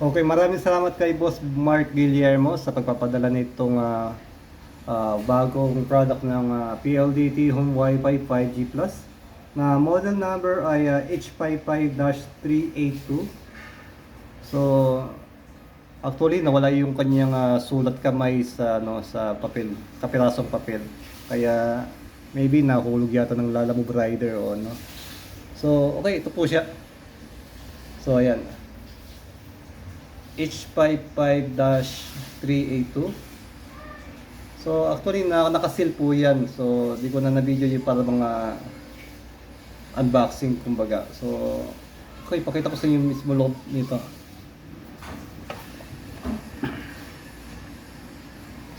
Okay, maraming salamat kay Boss Mark Guillermo sa pagpapadala nitong ah, ah, bagong product ng ah, PLDT Home Wi-Fi 5G Plus na model number ay ah, H55-382. So, actually nawala yung kanyang ah, sulat kamay sa ano sa papel, kapirasong papel. Kaya maybe nahulog yata ng Lalamove Rider o ano. So, okay, ito po siya. So, ayan. H55-382. So actually na nakasil po yan. So di ko na na-video yung para mga unboxing kumbaga. So okay, pakita ko sa inyo mismo loob nito.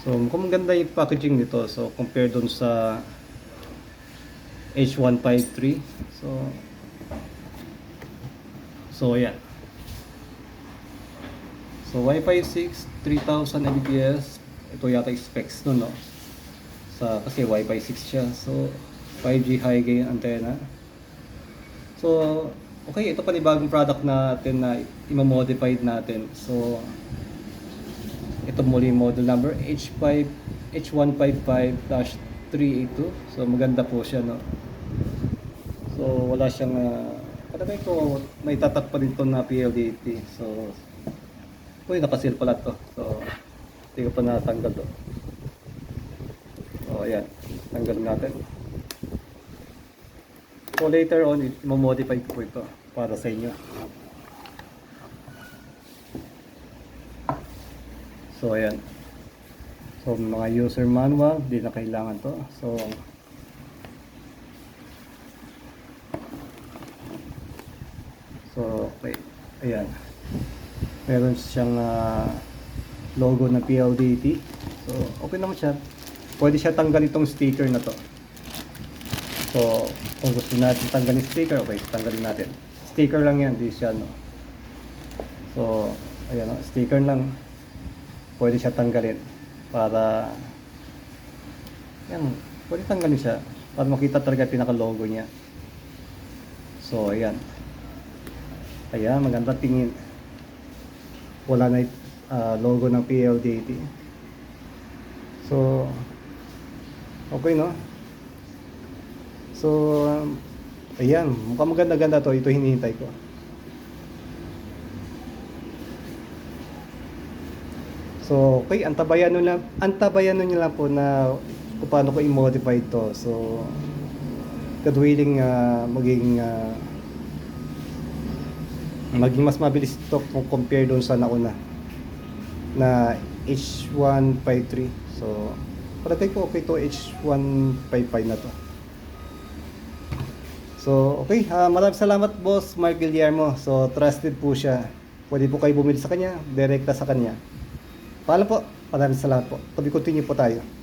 So mukhang maganda yung packaging nito. So compare dun sa H153. So So ayan. So Wi-Fi 6, 3000 Mbps. Ito yata specs nun, no? Sa, kasi Wi-Fi 6 siya. So 5G high gain antenna. So okay, ito pa ni bagong product natin na i-modified natin. So ito muli model number H5 H155-382. So maganda po siya, no? So wala siyang uh, Patagay ko, may tatak pa rin to na PLDT. So, uy, nakasil pala to. So, hindi ko pa natanggal to. So, ayan. Tanggal natin. So, later on, i-modify ko po ito para sa inyo. So, ayan. So, mga user manual, di na kailangan to. So, So, okay. Ayan. Meron siyang ah, logo na PLDT. So, okay naman siya. Pwede siya tanggal itong sticker na to. So, kung gusto natin tanggalin sticker, okay, tanggalin natin. Sticker lang yan, di siya, no. So, ayan, no, sticker lang. Pwede siya tanggalin para yan, pwede tanggalin siya para makita talaga pinaka-logo niya. So, ayan. Ayan, maganda tingin. Wala na ah, logo ng PLDT. So, okay no? So, ayan, mukhang maganda-ganda to. Ito hinihintay ko. So, okay, antabayan nyo lang, antabayan nyo lang po na kung paano ko i-modify ito. So, God willing, ah, maging ah, maging mas mabilis ito kung compare doon sa nauna na H153 so palagay ko okay to H155 na to. So okay ah, maraming salamat boss Mark Guillermo. So trusted po siya. Pwede po kayo bumili sa kanya direkta sa kanya. Paalam po. Maraming salamat po. Tabi continue po tayo